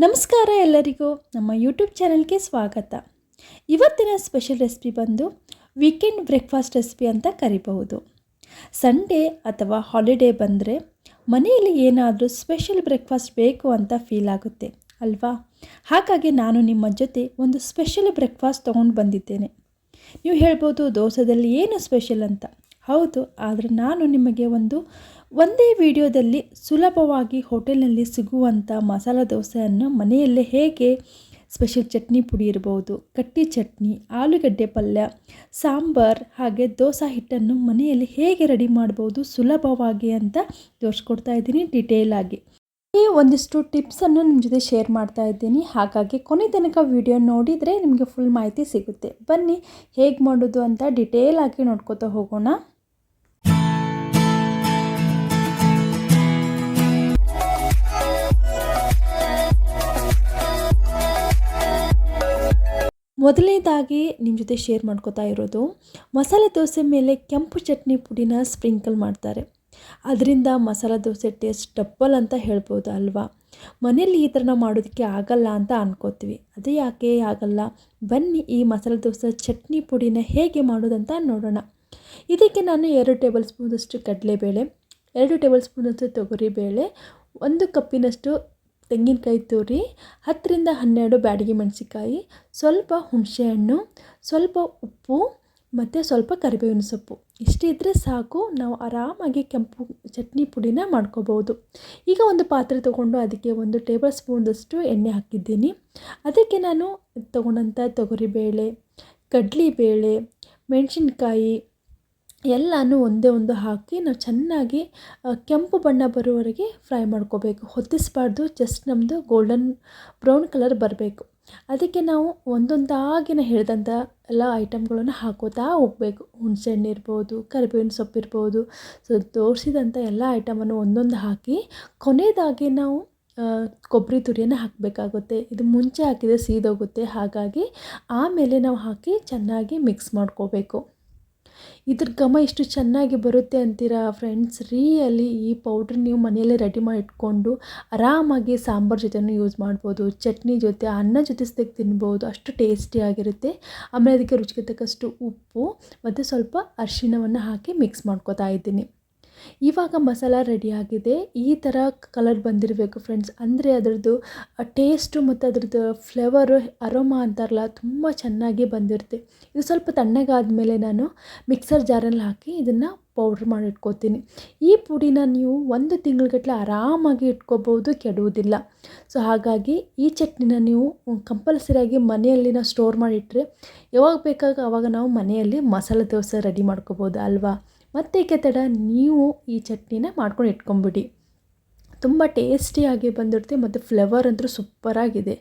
ನಮಸ್ಕಾರ ಎಲ್ಲರಿಗೂ ನಮ್ಮ ಯೂಟ್ಯೂಬ್ ಚಾನಲ್ಗೆ ಸ್ವಾಗತ. ಇವತ್ತಿನ ಸ್ಪೆಷಲ್ ರೆಸಿಪಿ ಬಂದು ವೀಕೆಂಡ್ ಬ್ರೇಕ್ಫಾಸ್ಟ್ ರೆಸಿಪಿ ಅಂತ ಕರಿಬಹುದು. ಸಂಡೇ ಅಥವಾ ಹಾಲಿಡೇ ಬಂದರೆ ಮನೆಯಲ್ಲಿ ಏನಾದರೂ ಸ್ಪೆಷಲ್ ಬ್ರೇಕ್ಫಾಸ್ಟ್ ಬೇಕು ಅಂತ ಫೀಲ್ ಆಗುತ್ತೆ, ಅಲ್ವಾ? ಹಾಗಾಗಿ ನಾನು ನಿಮ್ಮ ಜೊತೆ ಒಂದು ಸ್ಪೆಷಲ್ ಬ್ರೇಕ್ಫಾಸ್ಟ್ ತೊಗೊಂಡು ಬಂದಿದ್ದೇನೆ. ನೀವು ಹೇಳ್ಬೋದು ದೋಸೆದಲ್ಲಿ ಏನು ಸ್ಪೆಷಲ್ ಅಂತ. ಹೌದು, ಆದರೆ ನಾನು ನಿಮಗೆ ಒಂದು ಒಂದೇ ವಿಡಿಯೋದಲ್ಲಿ ಸುಲಭವಾಗಿ ಹೋಟೆಲ್ನಲ್ಲಿ ಸಿಗುವಂಥ ಮಸಾಲ ದೋಸೆಯನ್ನು ಮನೆಯಲ್ಲೇ ಹೇಗೆ ಸ್ಪೆಷಲ್ ಚಟ್ನಿ ಪುಡಿ ಇರ್ಬೋದು ಕಟ್ಟಿ ಚಟ್ನಿ, ಆಲೂಗಡ್ಡೆ ಪಲ್ಯ, ಸಾಂಬಾರ್ ಹಾಗೆ ದೋಸೆ ಹಿಟ್ಟನ್ನು ಮನೆಯಲ್ಲಿ ಹೇಗೆ ರೆಡಿ ಮಾಡ್ಬೋದು ಸುಲಭವಾಗಿ ಅಂತ ತೋರಿಸ್ಕೊಡ್ತಾ ಇದ್ದೀನಿ ಡಿಟೇಲ್ ಆಗಿ. ಈ ಒಂದಿಷ್ಟು ಟಿಪ್ಸನ್ನು ನಿಮ್ಮ ಜೊತೆ ಶೇರ್ ಮಾಡ್ತಾ ಇದ್ದೀನಿ. ಹಾಗಾಗಿ ಕೊನೆ ತನಕ ವಿಡಿಯೋ ನೋಡಿದರೆ ನಿಮಗೆ ಫುಲ್ ಮಾಹಿತಿ ಸಿಗುತ್ತೆ. ಬನ್ನಿ ಹೇಗೆ ಮಾಡೋದು ಅಂತ ಡಿಟೇಲ್ ಆಗಿ ನೋಡ್ಕೋತಾ ಹೋಗೋಣ. ಮೊದಲನೇದಾಗಿ ನಿಮ್ಮ ಜೊತೆ ಶೇರ್ ಮಾಡ್ಕೋತಾ ಇರೋದು, ಮಸಾಲೆ ದೋಸೆ ಮೇಲೆ ಕೆಂಪು ಚಟ್ನಿ ಪುಡಿನ ಸ್ಪ್ರಿಂಕಲ್ ಮಾಡ್ತಾರೆ. ಅದರಿಂದ ಮಸಾಲೆ ದೋಸೆ ಟೇಸ್ಟ್ ಡಬ್ಬಲ್ ಅಂತ ಹೇಳ್ಬೋದು ಅಲ್ವಾ? ಮನೇಲಿ ಈ ಥರನ ಮಾಡೋದಕ್ಕೆ ಆಗಲ್ಲ ಅಂತ ಅನ್ಕೋತೀವಿ. ಅದು ಯಾಕೆ ಆಗಲ್ಲ? ಬನ್ನಿ ಈ ಮಸಾಲೆ ದೋಸೆ ಚಟ್ನಿ ಪುಡಿನ ಹೇಗೆ ಮಾಡೋದಂತ ನೋಡೋಣ. ಇದಕ್ಕೆ ನಾನು ಎರಡು ಟೇಬಲ್ ಸ್ಪೂನಷ್ಟು ಕಡಲೆಬೇಳೆ, ಎರಡು ಟೇಬಲ್ ಸ್ಪೂನಷ್ಟು ತೊಗರಿಬೇಳೆ, ಒಂದು ಕಪ್ಪಿನಷ್ಟು ತೆಂಗಿನಕಾಯಿ ತುರಿ, ಹತ್ತರಿಂದ ಹನ್ನೆರಡು ಬ್ಯಾಡಗಿ ಮೆಣಸಿಕಾಯಿ ಸ್ವಲ್ಪ ಹುಣಸೆಹಣ್ಣು, ಸ್ವಲ್ಪ ಉಪ್ಪು ಮತ್ತು ಸ್ವಲ್ಪ ಕರಿಬೇವಿನ ಸೊಪ್ಪು. ಇಷ್ಟಿದ್ರೆ ಸಾಕು, ನಾವು ಆರಾಮಾಗಿ ಕೆಂಪು ಚಟ್ನಿ ಪುಡಿನ ಮಾಡ್ಕೋಬೋದು. ಈಗ ಒಂದು ಪಾತ್ರೆ ತೊಗೊಂಡು ಅದಕ್ಕೆ ಒಂದು ಟೇಬಲ್ ಸ್ಪೂನ್ದಷ್ಟು ಎಣ್ಣೆ ಹಾಕಿದ್ದೀನಿ. ಅದಕ್ಕೆ ನಾನು ತೊಗೊಂಡಂಥ ತೊಗರಿಬೇಳೆ, ಕಡ್ಲಿಬೇಳೆ, ಮೆಣಸಿನ್ಕಾಯಿ ಎಲ್ಲನೂ ಒಂದೇ ಒಂದು ಹಾಕಿ ನಾವು ಚೆನ್ನಾಗಿ ಕೆಂಪು ಬಣ್ಣ ಬರುವವರೆಗೆ ಫ್ರೈ ಮಾಡ್ಕೋಬೇಕು. ಹೊತ್ತಿಸ್ಬಾರ್ದು ಜಸ್ಟ್ ನಮ್ಮದು ಗೋಲ್ಡನ್ ಬ್ರೌನ್ ಕಲರ್ ಬರಬೇಕು. ಅದಕ್ಕೆ ನಾವು ಒಂದೊಂದಾಗಿನ ಹೇಳಿದಂಥ ಎಲ್ಲ ಐಟಮ್ಗಳನ್ನು ಹಾಕೋತಾ ಹೋಗಬೇಕು. ಹುಣಸೆಹಣ್ಣು ಇರ್ಬೋದು, ಕರಿಬೇವಿನ ಸೊಪ್ಪು ಇರ್ಬೋದು, ಸೊ ತೋರಿಸಿದಂಥ ಎಲ್ಲ ಐಟಮನ್ನು ಒಂದೊಂದು ಹಾಕಿ ಕೊನೆಯದಾಗಿ ನಾವು ಕೊಬ್ಬರಿ ತುರಿಯನ್ನು ಹಾಕಬೇಕಾಗುತ್ತೆ. ಇದು ಮುಂಚೆ ಹಾಕಿದರೆ ಸೀದೋಗುತ್ತೆ. ಹಾಗಾಗಿ ಆಮೇಲೆ ನಾವು ಹಾಕಿ ಚೆನ್ನಾಗಿ ಮಿಕ್ಸ್ ಮಾಡ್ಕೋಬೇಕು. ಇದ್ರ ಘಮ ಎಷ್ಟು ಚೆನ್ನಾಗಿ ಬರುತ್ತೆ ಅಂತೀರಾ ಫ್ರೆಂಡ್ಸ್ ರಿಯಲಿ ಈ ಪೌಡ್ರ್ ನೀವು ಮನೆಯಲ್ಲೇ ರೆಡಿ ಮಾಡಿ ಇಟ್ಕೊಂಡು ಆರಾಮಾಗಿ ಸಾಂಬಾರ್ ಜೊತೆನೂ ಯೂಸ್ ಮಾಡ್ಬೋದು, ಚಟ್ನಿ ಜೊತೆ, ಅನ್ನ ಜೊತೆ ತೆಗೆದು ತಿನ್ಬೋದು, ಅಷ್ಟು ಟೇಸ್ಟಿಯಾಗಿರುತ್ತೆ ಆಮೇಲೆ ಅದಕ್ಕೆ ರುಚಿಗೆ ತಕ್ಕಷ್ಟು ಉಪ್ಪು, ಮತ್ತು ಸ್ವಲ್ಪ ಅರಿಶಿಣವನ್ನು ಹಾಕಿ ಮಿಕ್ಸ್ ಮಾಡ್ಕೋತಾ ಇದ್ದೀನಿ. ಇವಾಗ ಮಸಾಲ ರೆಡಿಯಾಗಿದೆ ಈ ಥರ ಕಲರ್ ಬಂದಿರಬೇಕು ಫ್ರೆಂಡ್ಸ್ ಅಂದರೆ ಅದರದ್ದು ಟೇಸ್ಟು ಮತ್ತು ಅದರದ್ದು ಫ್ಲೇವರು ಅರೋಮಾ ಅಂತಾರಲ್ಲ, ತುಂಬ ಚೆನ್ನಾಗಿ ಬಂದಿರುತ್ತೆ. ಇದು ಸ್ವಲ್ಪ ತಣ್ಣಗಾದ ಮೇಲೆ ನಾನು ಮಿಕ್ಸರ್ ಜಾರಲ್ಲಿ ಹಾಕಿ ಇದನ್ನು ಪೌಡ್ರ್ ಮಾಡಿ ಇಟ್ಕೋತೀನಿ. ಈ ಪುಡಿನ ನೀವು ಒಂದು ತಿಂಗಳಗಟ್ಟಲೆ ಆರಾಮಾಗಿ ಇಟ್ಕೋಬೋದು, ಕೆಡುವುದಿಲ್ಲ. ಸೊ ಹಾಗಾಗಿ ಈ ಚಟ್ನಿನ ನೀವು ಕಂಪಲ್ಸರಿಯಾಗಿ ಮನೆಯಲ್ಲಿ ನಾವು ಸ್ಟೋರ್ ಮಾಡಿಟ್ಟರೆ ಯಾವಾಗ ಬೇಕಾಗ ಆವಾಗ ನಾವು ಮನೆಯಲ್ಲಿ ಮಸಾಲೆ ದೋಸೆ ರೆಡಿ ಮಾಡ್ಕೋಬೋದು, ಅಲ್ವಾ? ಮತ್ತೆ ತಡ? ನೀವು ಈ ಚಟ್ನಿನ ಮಾಡ್ಕೊಂಡು ಇಟ್ಕೊಂಬಿಡಿ. ತುಂಬ ಟೇಸ್ಟಿಯಾಗಿ ಬಂದಿರುತ್ತೆ ಮತ್ತು ಫ್ಲೇವರ್ ಅಂತೂ ಸೂಪರಾಗಿದೆ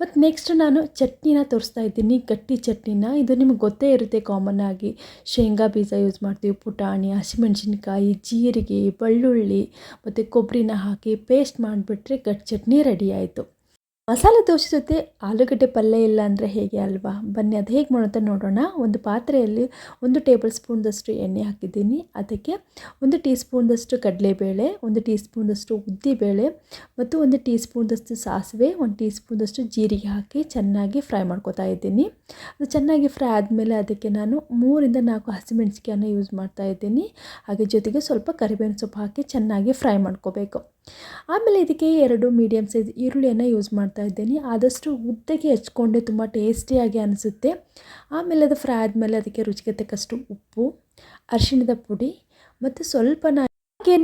ಮತ್ತು ನೆಕ್ಸ್ಟ್ ನಾನು ಚಟ್ನಿನ ತೋರಿಸ್ತಾ ಇದ್ದೀನಿ. ಗಟ್ಟಿ ಚಟ್ನಿನ. ಇದು ನಿಮಗೆ ಗೊತ್ತೇ ಇರುತ್ತೆ ಕಾಮನ್ ಆಗಿ. ಶೇಂಗಾ ಬೀಜ ಯೂಸ್ ಮಾಡ್ತೀವಿ. ಪುಟಾಣಿ, ಹಸಿಮೆಣ್ಸಿನ್ಕಾಯಿ, ಜೀರಿಗೆ, ಬೆಳ್ಳುಳ್ಳಿ, ಮತ್ತು ಕೊಬ್ಬರಿನ ಹಾಕಿ ಪೇಸ್ಟ್ ಮಾಡಿಬಿಟ್ರೆ ಗಟ್ಟಿ ಚಟ್ನಿ ರೆಡಿ ಆಯಿತು. ಮಸಾಲೆ ದೋಸೆ ಜೊತೆ ಆಲೂಗಡ್ಡೆ ಪಲ್ಯ ಇಲ್ಲ ಅಂದರೆ ಹೇಗೆ ಅಲ್ವಾ? ಬನ್ನಿ, ಅದು ಹೇಗೆ ಮಾಡೋಂತ ನೋಡೋಣ. ಒಂದು ಪಾತ್ರೆಯಲ್ಲಿ ಒಂದು ಟೇಬಲ್ ಸ್ಪೂನ್ದಷ್ಟು ಎಣ್ಣೆ ಹಾಕಿದ್ದೀನಿ. ಅದಕ್ಕೆ ಒಂದು ಟೀ ಸ್ಪೂನ್ದಷ್ಟು ಕಡಲೆಬೇಳೆ, ಒಂದು ಟೀ ಸ್ಪೂನ್ದಷ್ಟು ಉದ್ದಿಬೇಳೆ ಮತ್ತು ಒಂದು ಟೀ ಸ್ಪೂನ್ದಷ್ಟು ಸಾಸಿವೆ, ಒಂದು ಟೀ ಸ್ಪೂನ್ದಷ್ಟು ಜೀರಿಗೆ ಹಾಕಿ ಚೆನ್ನಾಗಿ ಫ್ರೈ ಮಾಡ್ಕೊತಾ ಇದ್ದೀನಿ. ಅದು ಚೆನ್ನಾಗಿ ಫ್ರೈ ಆದಮೇಲೆ ಅದಕ್ಕೆ ನಾನು ಮೂರಿಂದ ನಾಲ್ಕು ಹಸಿಮೆಣಸಿಕಾಯನ್ನು ಯೂಸ್ ಮಾಡ್ತಾ ಇದ್ದೀನಿ. ಹಾಗೆ ಜೊತೆಗೆ ಸ್ವಲ್ಪ ಕರಿಬೇವಿನ ಸೊಪ್ಪು ಹಾಕಿ ಚೆನ್ನಾಗಿ ಫ್ರೈ ಮಾಡ್ಕೋಬೇಕು. ಆಮೇಲೆ ಇದಕ್ಕೆ ಎರಡು ಮೀಡಿಯಮ್ ಸೈಜ್ ಈರುಳ್ಳಿಯನ್ನು ಯೂಸ್ ಮಾಡ್ತಾ ಇದ್ದೀನಿ. ಆದಷ್ಟು ಉದ್ದಕ್ಕೆ ಹೆಚ್ಕೊಂಡೆ ತುಂಬ ಟೇಸ್ಟಿಯಾಗಿ ಅನಿಸುತ್ತೆ. ಆಮೇಲೆ ಅದು ಫ್ರೈ ಆದಮೇಲೆ ಅದಕ್ಕೆ ರುಚಿಗೆ ತಕ್ಕಷ್ಟು ಉಪ್ಪು, ಅರಿಶಿಣದ ಪುಡಿ ಮತ್ತು ಸ್ವಲ್ಪ ನಾ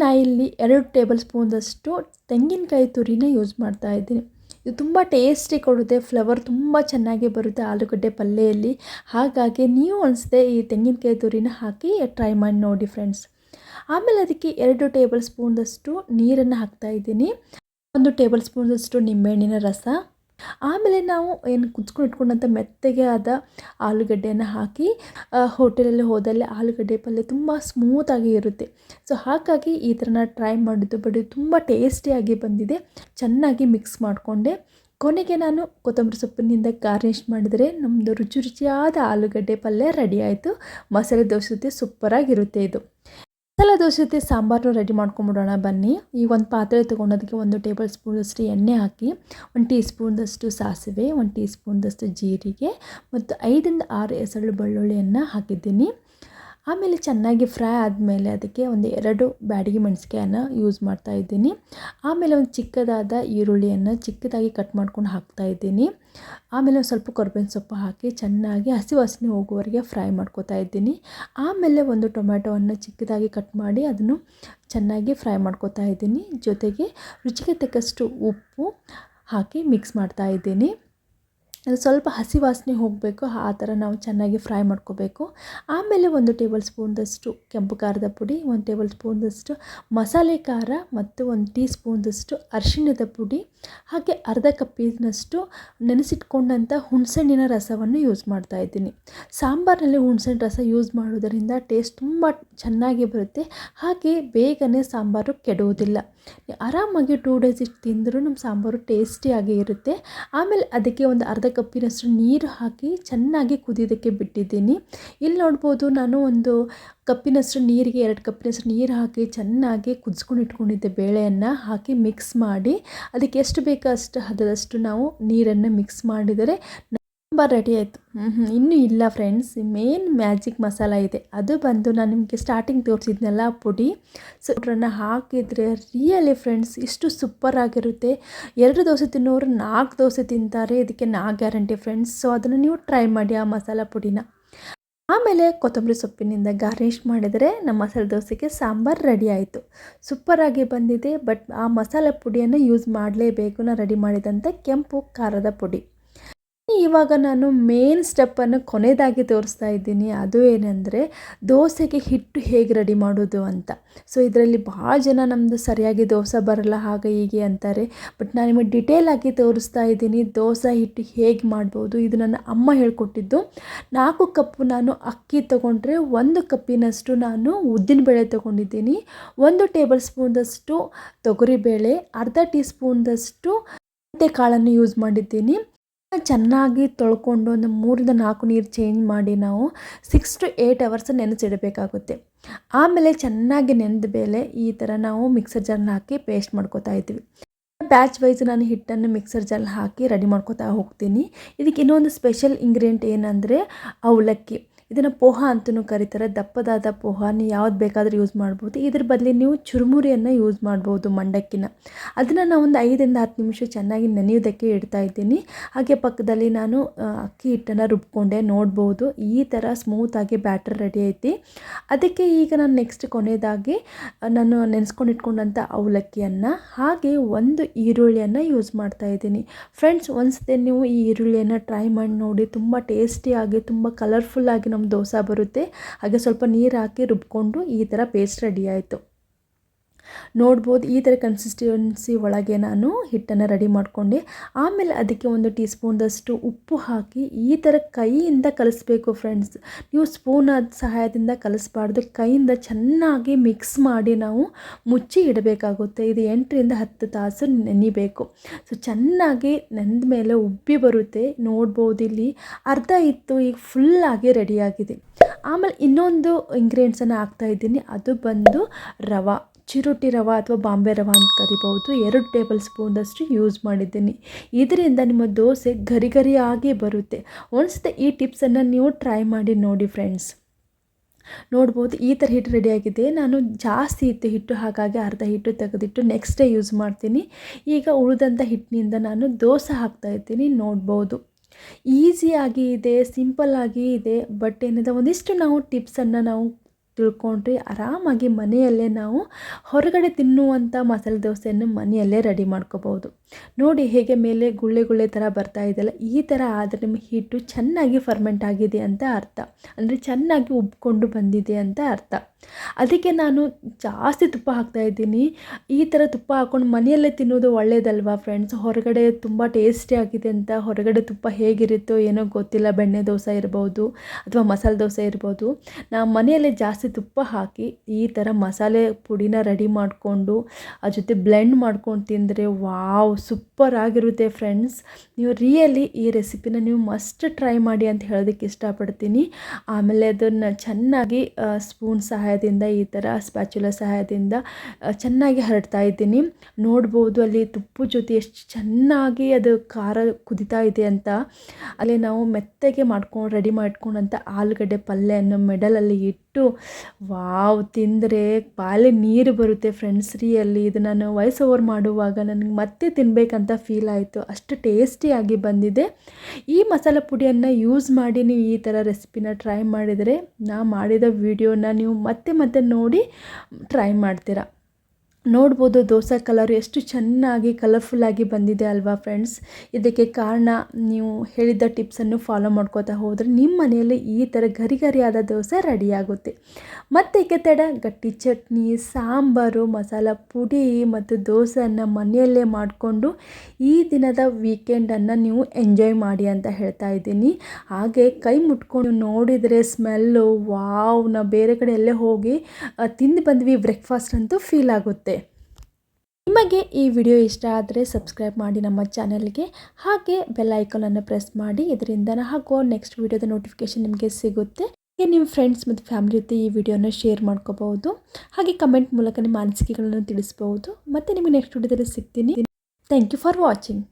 ನಾ ಇಲ್ಲಿ ಎರಡು ಟೇಬಲ್ ಸ್ಪೂನ್ದಷ್ಟು ತೆಂಗಿನಕಾಯಿ ತುರಿನ ಯೂಸ್ ಮಾಡ್ತಾ ಇದ್ದೀನಿ. ಇದು ತುಂಬ ಟೇಸ್ಟಿ ಕೊಡುತ್ತೆ ಫ್ಲವರ್ ತುಂಬ ಚೆನ್ನಾಗಿ ಬರುತ್ತೆ ಆಲೂಗಡ್ಡೆ ಪಲ್ಯದಲ್ಲಿ ಹಾಗಾಗಿ ನೀವು ಅನಿಸ್ದೆ ಈ ತೆಂಗಿನಕಾಯಿ ತುರಿನ ಹಾಕಿ ಟ್ರೈ ಮಾಡಿ ನೋಡಿ ಫ್ರೆಂಡ್ಸ್ ಆಮೇಲೆ ಅದಕ್ಕೆ ಎರಡು ಟೇಬಲ್ ಸ್ಪೂನ್ದಷ್ಟು ನೀರನ್ನು ಹಾಕ್ತಾ ಇದ್ದೀನಿ. ಒಂದು ಟೇಬಲ್ ಸ್ಪೂನ್ದಷ್ಟು ನಿಂಬೆಹಣ್ಣಿನ ರಸ. ಆಮೇಲೆ ನಾವು ಏನು ಕುಚ್ಕೊಂಡು ಇಟ್ಕೊಂಡಂಥ ಮೆತ್ತಗೆ ಆದ ಆಲೂಗಡ್ಡೆಯನ್ನು ಹಾಕಿ ಹೋಟೆಲಲ್ಲಿ ಹೋದಲ್ಲಿ ಆಲೂಗಡ್ಡೆ ಪಲ್ಯ ತುಂಬ ಸ್ಮೂತಾಗಿ ಇರುತ್ತೆ. ಸೊ ಹಾಗಾಗಿ ಈ ಥರನ ಟ್ರೈ ಮಾಡಿದ್ದು ಬಟ್ ತುಂಬ ಟೇಸ್ಟಿಯಾಗಿ ಬಂದಿದೆ. ಚೆನ್ನಾಗಿ ಮಿಕ್ಸ್ ಮಾಡಿಕೊಂಡೆ. ಕೊನೆಗೆ ನಾನು ಕೊತ್ತಂಬರಿ ಸೊಪ್ಪಿನಿಂದ ಗಾರ್ನಿಷ್ ಮಾಡಿದರೆ ನಮ್ಮದು ರುಚಿ ರುಚಿಯಾದ ಆಲೂಗಡ್ಡೆ ಪಲ್ಯ ರೆಡಿ ಆಯಿತು. ಮಸಾಲೆ ದೋಸೆ ಜೊತೆ ಸೂಪರಾಗಿರುತ್ತೆ ಇದು. ಮಸಾಲೆ ದೋಸೆ ಜೊತೆ ಸಾಂಬಾರು ರೆಡಿ ಮಾಡ್ಕೊಂಬಿಡೋಣ ಬನ್ನಿ. ಈಗ ಒಂದು ಪಾತ್ರೆ ತೊಗೊಂಡೋದಕ್ಕೆ ಒಂದು ಟೇಬಲ್ ಸ್ಪೂನಷ್ಟು ಎಣ್ಣೆ ಹಾಕಿ, ಒಂದು ಟೀ ಸ್ಪೂನ್ದಷ್ಟು ಸಾಸಿವೆ, ಒಂದು ಟೀ ಸ್ಪೂನ್ದಷ್ಟು ಜೀರಿಗೆ, ಮತ್ತು ಐದರಿಂದ ಆರು ಎಸಳು ಬೆಳ್ಳುಳ್ಳಿಯನ್ನು ಹಾಕಿದ್ದೀನಿ. ಆಮೇಲೆ ಚೆನ್ನಾಗಿ ಫ್ರೈ ಆದಮೇಲೆ ಅದಕ್ಕೆ ಒಂದು ಎರಡು ಬ್ಯಾಡಗಿ ಮೆಣಸಿಕಾಯನ್ನು ಯೂಸ್ ಮಾಡ್ತಾ ಇದ್ದೀನಿ. ಆಮೇಲೆ ಒಂದು ಚಿಕ್ಕದಾದ ಈರುಳ್ಳಿಯನ್ನು ಚಿಕ್ಕದಾಗಿ ಕಟ್ ಮಾಡ್ಕೊಂಡು ಹಾಕ್ತಾ ಇದ್ದೀನಿ. ಆಮೇಲೆ ಒಂದು ಸ್ವಲ್ಪ ಕೊರ್ಬೇವಿನ ಸೊಪ್ಪು ಹಾಕಿ ಚೆನ್ನಾಗಿ ಹಸಿ ವಾಸನೆ ಹೋಗುವವರೆಗೆ ಫ್ರೈ ಮಾಡ್ಕೋತಾ ಇದ್ದೀನಿ. ಆಮೇಲೆ ಒಂದು ಟೊಮ್ಯಾಟೊವನ್ನು ಚಿಕ್ಕದಾಗಿ ಕಟ್ ಮಾಡಿ ಅದನ್ನು ಚೆನ್ನಾಗಿ ಫ್ರೈ ಮಾಡ್ಕೋತಾ ಇದ್ದೀನಿ. ಜೊತೆಗೆ ರುಚಿಗೆ ತಕ್ಕಷ್ಟು ಉಪ್ಪು ಹಾಕಿ ಮಿಕ್ಸ್ ಮಾಡ್ತಾ ಇದ್ದೀನಿ. ಸ್ವಲ್ಪ ಹಸಿ ವಾಸನೆ ಹೋಗಬೇಕು, ಆ ಥರ ನಾವು ಚೆನ್ನಾಗಿ ಫ್ರೈ ಮಾಡ್ಕೋಬೇಕು. ಆಮೇಲೆ ಒಂದು ಟೇಬಲ್ ಸ್ಪೂನ್ದಷ್ಟು ಕೆಂಪು ಖಾರದ ಪುಡಿ, ಒಂದು ಟೇಬಲ್ ಸ್ಪೂನ್ದಷ್ಟು ಮಸಾಲೆ ಖಾರ ಮತ್ತು ಒಂದು ಟೀ ಸ್ಪೂನ್ದಷ್ಟು ಅರಿಶಿಣದ ಪುಡಿ, ಹಾಗೆ ಅರ್ಧ ಕಪ್ಪಿನಷ್ಟು ನೆನೆಸಿಟ್ಕೊಂಡಂಥ ಹುಣಸೆಹಣ್ಣಿನ ರಸವನ್ನು ಯೂಸ್ ಮಾಡ್ತಾ ಇದ್ದೀನಿ. ಸಾಂಬಾರಿನಲ್ಲಿ ಹುಣಸೆಹಣ್ಣು ರಸ ಯೂಸ್ ಮಾಡೋದರಿಂದ ಟೇಸ್ಟ್ ತುಂಬ ಚೆನ್ನಾಗಿ ಬರುತ್ತೆ, ಹಾಗೆ ಬೇಗನೆ ಸಾಂಬಾರು ಕೆಡುವುದಿಲ್ಲ. ಆರಾಮಾಗಿ ಟೂ ಡೇಸ್ ಇಟ್ಟು ತಿಂದರೂ ನಮ್ಮ ಸಾಂಬಾರು ಟೇಸ್ಟಿಯಾಗಿ ಇರುತ್ತೆ. ಆಮೇಲೆ ಅದಕ್ಕೆ ಒಂದು ಅರ್ಧ ಕಪ್ಪಿನಷ್ಟು ನೀರು ಹಾಕಿ ಚೆನ್ನಾಗಿ ಕುದಿಯೋದಕ್ಕೆ ಬಿಟ್ಟಿದ್ದೀನಿ. ಇಲ್ಲಿ ನೋಡ್ಬೋದು ನಾನು ಒಂದು ಕಪ್ಪಿನಷ್ಟು ನೀರಿಗೆ, ಎರಡು ಕಪ್ಪಿನಷ್ಟು ನೀರು ಹಾಕಿ ಚೆನ್ನಾಗಿ ಕುದಿಸ್ಕೊಂಡು ಇಟ್ಕೊಂಡಿದ್ದೆ ಬೇಳೆಯನ್ನು ಹಾಕಿ ಮಿಕ್ಸ್ ಮಾಡಿ. ಅದಕ್ಕೆ ಎಷ್ಟು ಬೇಕೋ ಅಷ್ಟು, ಹದದಷ್ಟು ನಾವು ನೀರನ್ನು ಮಿಕ್ಸ್ ಮಾಡಿದರೆ ಸಾಂಬಾರು ರೆಡಿ ಆಯಿತು. ಇನ್ನೂ ಇಲ್ಲ ಫ್ರೆಂಡ್ಸ್ ಮೇನ್ ಮ್ಯಾಜಿಕ್ ಮಸಾಲ ಇದೆ. ಅದು ಬಂದು ನಾನು ನಿಮಗೆ ಸ್ಟಾರ್ಟಿಂಗ್ ತೋರಿಸಿದ್ನಲ್ಲ ಪುಡಿ. ಸೊ ಅದ್ರನ್ನು ಹಾಕಿದರೆ ರಿಯಲಿ ಫ್ರೆಂಡ್ಸ್ ಇಷ್ಟು ಸೂಪರ್ ಆಗಿರುತ್ತೆ. ಎರಡು ದೋಸೆ ತಿನ್ನೋರು ನಾಲ್ಕು ದೋಸೆ ತಿಂತಾರೆ. ಇದಕ್ಕೆ ನಾ ಗ್ಯಾರಂಟಿ ಫ್ರೆಂಡ್ಸ್ ಸೊ ಅದನ್ನು ನೀವು ಟ್ರೈ ಮಾಡಿ ಆ ಮಸಾಲ ಪುಡಿನ. ಆಮೇಲೆ ಕೊತ್ತಂಬರಿ ಸೊಪ್ಪಿನಿಂದ ಗಾರ್ನಿಷ್ ಮಾಡಿದರೆ ನಮ್ಮ ಮಸಾಲೆ ದೋಸೆಗೆ ಸಾಂಬಾರು ರೆಡಿ ಆಯಿತು. ಸೂಪರಾಗಿ ಬಂದಿದೆ ಬಟ್ ಆ ಮಸಾಲೆ ಪುಡಿಯನ್ನು ಯೂಸ್ ಮಾಡಲೇಬೇಕು. ನಾನು ರೆಡಿ ಮಾಡಿದಂಥ ಕೆಂಪು, ಖಾರದ ಪುಡಿ. ಇವಾಗ ನಾನು ಮೇನ್ ಸ್ಟೆಪ್ಪನ್ನು ಕೊನೆಯದಾಗಿ ತೋರಿಸ್ತಾ ಇದ್ದೀನಿ. ಅದು ಏನಂದರೆ ದೋಸೆಗೆ ಹಿಟ್ಟು ಹೇಗೆ ರೆಡಿ ಮಾಡೋದು ಅಂತ. ಸೊ, ಇದರಲ್ಲಿ ಭಾಳ ಜನ ನಮ್ಮದು ಸರಿಯಾಗಿ ದೋಸೆ ಬರಲ್ಲ, ಹಾಗೆ ಹೀಗೆ ಅಂತಾರೆ. ಬಟ್ ನಾನು ನಿಮಗೆ ಡಿಟೇಲ್ ಆಗಿ ತೋರಿಸ್ತಾ ಇದ್ದೀನಿ ದೋಸೆ ಹಿಟ್ಟು ಹೇಗೆ ಮಾಡ್ಬೋದು. ಇದು ನನ್ನ ಅಮ್ಮ ಹೇಳ್ಕೊಟ್ಟಿದ್ದು. ನಾಲ್ಕು ಕಪ್ಪು ನಾನು ಅಕ್ಕಿ ತೊಗೊಂಡ್ರೆ ಒಂದು ಕಪ್ಪಿನಷ್ಟು ನಾನು ಉದ್ದಿನಬೇಳೆ ತೊಗೊಂಡಿದ್ದೀನಿ. ಒಂದು ಟೇಬಲ್ ಸ್ಪೂನ್ದಷ್ಟು ತೊಗರಿಬೇಳೆ, ಅರ್ಧ ಟೀ ಸ್ಪೂನ್ದಷ್ಟು ಕಾಳನ್ನು ಯೂಸ್ ಮಾಡಿದ್ದೀನಿ. ಚೆನ್ನಾಗಿ ತೊಳ್ಕೊಂಡು ಒಂದು ಮೂರಿಂದ ನಾಲ್ಕು ನೀರು ಚೇಂಜ್ ಮಾಡಿ ನಾವು ಸಿಕ್ಸ್ ಟು ಏಯ್ಟ್ ಅವರ್ಸ್ ನೆನೆಸಿಡಬೇಕಾಗುತ್ತೆ ಆಮೇಲೆ ಚೆನ್ನಾಗಿ ನೆನೆದ ಮೇಲೆ ಈ ಥರ ನಾವು ಮಿಕ್ಸರ್ ಜಾರ್ನ ಹಾಕಿ ಪೇಸ್ಟ್ ಮಾಡ್ಕೋತಾ ಇದ್ದೀವಿ ಬ್ಯಾಚ್ ವೈಸ್ ನಾನು ಹಿಟ್ಟನ್ನು ಮಿಕ್ಸರ್ ಜಾರ್ಲಿ ಹಾಕಿ ರೆಡಿ ಮಾಡ್ಕೋತಾ ಹೋಗ್ತೀನಿ. ಇದಕ್ಕೆ ಇನ್ನೊಂದು ಸ್ಪೆಷಲ್ ಇಂಗ್ರೀಡಿಯೆಂಟ್ ಏನಂದರೆ ಅವಲಕ್ಕಿ. ಇದನ್ನು ಪೋಹ ಅಂತಲೂ ಕರೀತಾರೆ. ದಪ್ಪದಾದ ಪೋಹಾನ ಯಾವ್ದು ಬೇಕಾದರೂ ಯೂಸ್ ಮಾಡ್ಬೋದು. ಇದ್ರ ಬದಲಿ ನೀವು ಚುರುಮುರಿಯನ್ನು ಯೂಸ್ ಮಾಡ್ಬೋದು ಮಂಡಕ್ಕಿನ. ಅದನ್ನು ನಾನು ಒಂದು ಐದರಿಂದ ಹತ್ತು ನಿಮಿಷ ಚೆನ್ನಾಗಿ ನೆನೆಯೋದಕ್ಕೆ ಇಡ್ತಾ ಇದ್ದೀನಿ. ಹಾಗೆ ಪಕ್ಕದಲ್ಲಿ ನಾನು ಅಕ್ಕಿ ಹಿಟ್ಟನ್ನು ರುಬ್ಕೊಂಡೆ ನೋಡ್ಬೋದು. ಈ ಥರ ಸ್ಮೂತಾಗಿ ಬ್ಯಾಟರ್ ರೆಡಿ ಐತಿ. ಅದಕ್ಕೆ ಈಗ ನಾನು ನೆಕ್ಸ್ಟ್ ಕೊನೆಯದಾಗಿ ನಾನು ನೆನೆಸ್ಕೊಂಡು ಅವಲಕ್ಕಿಯನ್ನು, ಹಾಗೆ ಒಂದು ಈರುಳ್ಳಿಯನ್ನು ಯೂಸ್ ಮಾಡ್ತಾ ಇದ್ದೀನಿ. ಫ್ರೆಂಡ್ಸ್ ಒಂದ್ಸತಿ ನೀವು ಈ ಈರುಳ್ಳಿಯನ್ನು ಟ್ರೈ ಮಾಡಿ ನೋಡಿ. ತುಂಬ ಟೇಸ್ಟಿಯಾಗಿ ತುಂಬ ಕಲರ್ಫುಲ್ಲಾಗಿ ನಮ್ಮ ದೋಸೆ ಬರುತ್ತೆ. ಹಾಗೆ ಸ್ವಲ್ಪ ನೀರು ಹಾಕಿ ರುಬ್ಕೊಂಡು ಈ ಥರ ಪೇಸ್ಟ್ ರೆಡಿ ಆಯಿತು. ನೋಡ್ಬೋದು ಈ ಥರ ಕನ್ಸಿಸ್ಟೆನ್ಸಿ ಒಳಗೆ ನಾನು ಹಿಟ್ಟನ್ನು ರೆಡಿ ಮಾಡಿಕೊಂಡೆ. ಆಮೇಲೆ ಅದಕ್ಕೆ ಒಂದು ಟೀ ಸ್ಪೂನ್ದಷ್ಟು ಉಪ್ಪು ಹಾಕಿ ಈ ಥರ ಕೈಯಿಂದ ಕಲಿಸ್ಬೇಕು ಫ್ರೆಂಡ್ಸ್ ನೀವು ಸ್ಪೂನ್ ಸಹಾಯದಿಂದ ಕಲಿಸ್ಬಾರ್ದು. ಕೈಯಿಂದ ಚೆನ್ನಾಗಿ ಮಿಕ್ಸ್ ಮಾಡಿ ನಾವು ಮುಚ್ಚಿ ಇಡಬೇಕಾಗುತ್ತೆ. ಇದು ಎಂಟರಿಂದ ಹತ್ತು ತಾಸು ನೆನಿಬೇಕು. ಸೊ ಚೆನ್ನಾಗಿ ನೆಂದ ಮೇಲೆ ಉಬ್ಬಿ ಬರುತ್ತೆ. ನೋಡ್ಬೋದು ಇಲ್ಲಿ. ಅರ್ಧ ಇತ್ತು ಈಗ ಫುಲ್ಲಾಗಿ ರೆಡಿಯಾಗಿದೆ ಆಮೇಲೆ ಇನ್ನೊಂದು ಇಂಗ್ರೀಡಿಯೆಂಟ್ಸನ್ನು ಹಾಕ್ತಾ ಇದ್ದೀನಿ. ಅದು ಬಂದು ರವೆ. ಚಿರೋಟಿ ರವೆ ಅಥವಾ ಬಾಂಬೆ ರವೆ ಅಂತ ಕರಿಬೋದು ಎರಡು ಟೇಬಲ್ ಸ್ಪೂನಷ್ಟು ಯೂಸ್ ಮಾಡಿದ್ದೀನಿ. ಇದರಿಂದ ನಿಮ್ಮ ದೋಸೆ ಗರಿ ಗರಿಯಾಗಿ ಬರುತ್ತೆ. ಒಂದ್ಸತಿ ಈ ಟಿಪ್ಸನ್ನು ನೀವು ಟ್ರೈ ಮಾಡಿ ನೋಡಿ ಫ್ರೆಂಡ್ಸ್. ನೋಡ್ಬೋದು ಈ ಥರ ಹಿಟ್ಟು ರೆಡಿಯಾಗಿದೆ ನಾನು ಜಾಸ್ತಿ ಇತ್ತು ಹಿಟ್ಟು ಹಾಗಾಗಿ ಅರ್ಧ ಹಿಟ್ಟು ತೆಗೆದಿಟ್ಟು ನೆಕ್ಸ್ಟ್ ಡೇ ಯೂಸ್ ಮಾಡ್ತೀನಿ. ಈಗ ಉಳಿದಂಥ ಹಿಟ್ಟಿನಿಂದ ನಾನು ದೋಸೆ ಹಾಕ್ತಾ ಇದ್ದೀನಿ. ನೋಡ್ಬೋದು. ಈಸಿಯಾಗಿ ಇದೆ ಸಿಂಪಲ್ಲಾಗಿ ಇದೆ ಬಟ್ ಏನಿದೆ, ಒಂದಿಷ್ಟು ನಾವು ಟಿಪ್ಸನ್ನು ನಾವು ತಿಳ್ಕೊಂಡ್ರೆ ಆರಾಮಾಗಿ ಮನೆಯಲ್ಲೇ ನಾವು ಹೊರಗಡೆ ತಿನ್ನುವಂಥ ಮಸಾಲೆ ದೋಸೆಯನ್ನು ಮನೆಯಲ್ಲೇ ರೆಡಿ ಮಾಡ್ಕೋಬೋದು. ನೋಡಿ ಹೇಗೆ ಮೇಲೆ ಗುಳ್ಳೆ ಗುಳ್ಳೆ ಥರ ಬರ್ತಾ ಇದೆಯಲ್ಲ, ಈ ಥರ ಆದರೆ ನಿಮ್ಮ ಹಿಟ್ಟು ಚೆನ್ನಾಗಿ ಫರ್ಮೆಂಟ್ ಆಗಿದೆ ಅಂತ ಅರ್ಥ. ಅಂದರೆ ಚೆನ್ನಾಗಿ ಉಬ್ಕೊಂಡು ಬಂದಿದೆ ಅಂತ ಅರ್ಥ. ಅದಕ್ಕೆ ನಾನು ಜಾಸ್ತಿ ತುಪ್ಪ ಹಾಕ್ತಾ ಇದ್ದೀನಿ. ಈ ಥರ ತುಪ್ಪ ಹಾಕ್ಕೊಂಡು ಮನೆಯಲ್ಲೇ ತಿನ್ನೋದು ಒಳ್ಳೇದಲ್ವಾ ಫ್ರೆಂಡ್ಸ್ ಹೊರಗಡೆ ತುಂಬ ಟೇಸ್ಟಿ ಆಗಿದೆ ಅಂತ. ಹೊರಗಡೆ ತುಪ್ಪ ಹೇಗಿರುತ್ತೋ ಏನೋ ಗೊತ್ತಿಲ್ಲ. ಬೆಣ್ಣೆ ದೋಸೆ ಇರ್ಬೋದು ಅಥವಾ ಮಸಾಲೆ ದೋಸೆ ಇರ್ಬೋದು. ನಾನು ಮನೆಯಲ್ಲೇ ಜಾಸ್ತಿ ತುಪ್ಪ ಹಾಕಿ ಈ ಥರ ಮಸಾಲೆ ಪುಡಿನ ರೆಡಿ ಮಾಡಿಕೊಂಡು ಅದ್ರ ಜೊತೆ ಬ್ಲೆಂಡ್ ಮಾಡ್ಕೊಂಡು ತಿಂದರೆ ವಾವ್ ಸೂಪರ್ ಆಗಿರುತ್ತೆ ಫ್ರೆಂಡ್ಸ್ ನೀವು ರಿಯಲಿ ಈ ರೆಸಿಪಿನ ನೀವು ಮಸ್ಟ್ ಟ್ರೈ ಮಾಡಿ ಅಂತ ಹೇಳೋದಕ್ಕೆ ಇಷ್ಟಪಡ್ತೀನಿ. ಆಮೇಲೆ ಅದನ್ನು ಚೆನ್ನಾಗಿ ಸ್ಪೂನ್ ಸಹಾಯದಿಂದ ಈ ಥರ ಸ್ಪ್ಯಾಚುಲ ಸಹಾಯದಿಂದ ಚೆನ್ನಾಗಿ ಹರಡ್ತಾ ಇದ್ದೀನಿ. ನೋಡ್ಬೋದು ಅಲ್ಲಿ ತುಪ್ಪು ಜೊತೆ ಎಷ್ಟು ಚೆನ್ನಾಗಿ ಅದು ಖಾರ ಕುದಿತಾ ಇದೆ ಅಂತ. ಅಲ್ಲಿ ನಾವು ಮೆತ್ತಗೆ ಮಾಡ್ಕೊಂಡು ರೆಡಿ ಮಾಡ್ಕೊಂಡಂಥ ಆಲೂಗಡ್ಡೆ ಪಲ್ಯವನ್ನು ಮೆಡಲಲ್ಲಿ ಇಟ್ಟು, ವಾವ್, ತಿಂದರೆ ಬಾಯಲ್ಲಿ ನೀರು ಬರುತ್ತೆ ಫ್ರೆಂಡ್ಸ್ ರೀಯಲ್ಲಿ ಇದು ನಾನು ವಾಯ್ಸ್ ಓವರ್ ಮಾಡುವಾಗ ನನಗೆ ಮತ್ತೆ ತಿನ್ನಬೇಕಂತ ಫೀಲ್ ಆಯಿತು. ಅಷ್ಟು ಟೇಸ್ಟಿಯಾಗಿ ಬಂದಿದೆ. ಈ ಮಸಾಲೆ ಪುಡಿಯನ್ನು ಯೂಸ್ ಮಾಡಿ ನೀವು ಈ ಥರ ರೆಸಿಪಿನ ಟ್ರೈ ಮಾಡಿದರೆ, ನಾ ಮಾಡಿದ ವಿಡಿಯೋನ ನೀವು ಮತ್ತೆ ಮತ್ತೆ ಮತ್ತೆ ನೋಡಿ ಟ್ರೈ ಮಾಡ್ತೀರಾ. ನೋಡ್ಬೋದು ದೋಸೆ ಕಲರ್ ಎಷ್ಟು ಚೆನ್ನಾಗಿ ಕಲರ್ಫುಲ್ಲಾಗಿ ಬಂದಿದೆ ಅಲ್ವಾ ಫ್ರೆಂಡ್ಸ್ ಇದಕ್ಕೆ ಕಾರಣ ನೀವು ಹೇಳಿದ ಟಿಪ್ಸನ್ನು ಫಾಲೋ ಮಾಡ್ಕೋತಾ ಹೋದರೆ ನಿಮ್ಮ ಮನೆಯಲ್ಲಿ ಈ ಥರ ಗರಿ ಗರಿಯಾದ ದೋಸೆ ರೆಡಿಯಾಗುತ್ತೆ ಮತ್ತು ತಡ, ಗಟ್ಟಿ ಚಟ್ನಿ, ಸಾಂಬಾರು, ಮಸಾಲ ಪುಡಿ ಮತ್ತು ದೋಸೆಯನ್ನು ಮನೆಯಲ್ಲೇ ಮಾಡಿಕೊಂಡು ಈ ದಿನದ ವೀಕೆಂಡನ್ನು ನೀವು ಎಂಜಾಯ್ ಮಾಡಿ ಅಂತ ಹೇಳ್ತಾ ಇದ್ದೀನಿ. ಹಾಗೆ ಕೈ ಮುಟ್ಕೊಂಡು ನೋಡಿದರೆ ಸ್ಮೆಲ್ಲು ವಾವ್ ನಾವು ಬೇರೆ ಕಡೆ ಎಲ್ಲೇ ಹೋಗಿ ತಿಂದು ಬಂದ್ವಿ ಬ್ರೇಕ್ಫಾಸ್ಟ್ ಅಂತೂ ಫೀಲ್ ಆಗುತ್ತೆ. ನಿಮಗೆ ಈ ವಿಡಿಯೋ ಇಷ್ಟ ಆದರೆ ಸಬ್ಸ್ಕ್ರೈಬ್ ಮಾಡಿ ನಮ್ಮ ಚಾನಲ್ಗೆ. ಹಾಗೆ ಬೆಲ್ ಐಕಾನನ್ನು ಪ್ರೆಸ್ ಮಾಡಿ, ಇದರಿಂದ ಹಾಗೂ ನೆಕ್ಸ್ಟ್ ವಿಡಿಯೋದ ನೋಟಿಫಿಕೇಷನ್ ನಿಮಗೆ ಸಿಗುತ್ತೆ. ಹಾಗೆ ನಿಮ್ಮ ಫ್ರೆಂಡ್ಸ್ ಮತ್ತು ಫ್ಯಾಮಿಲಿ ಜೊತೆ ಈ ವಿಡಿಯೋನ ಶೇರ್ ಮಾಡ್ಕೋಬಹುದು. ಹಾಗೆ ಕಮೆಂಟ್ ಮೂಲಕ ನಿಮ್ಮ ಅನಿಸಿಕೆಗಳನ್ನು ತಿಳಿಸ್ಬೋದು ಮತ್ತು ನಿಮಗೆ ನೆಕ್ಸ್ಟ್ ವಿಡಿಯೋದಲ್ಲಿ ಸಿಗ್ತೀನಿ. Thank you for watching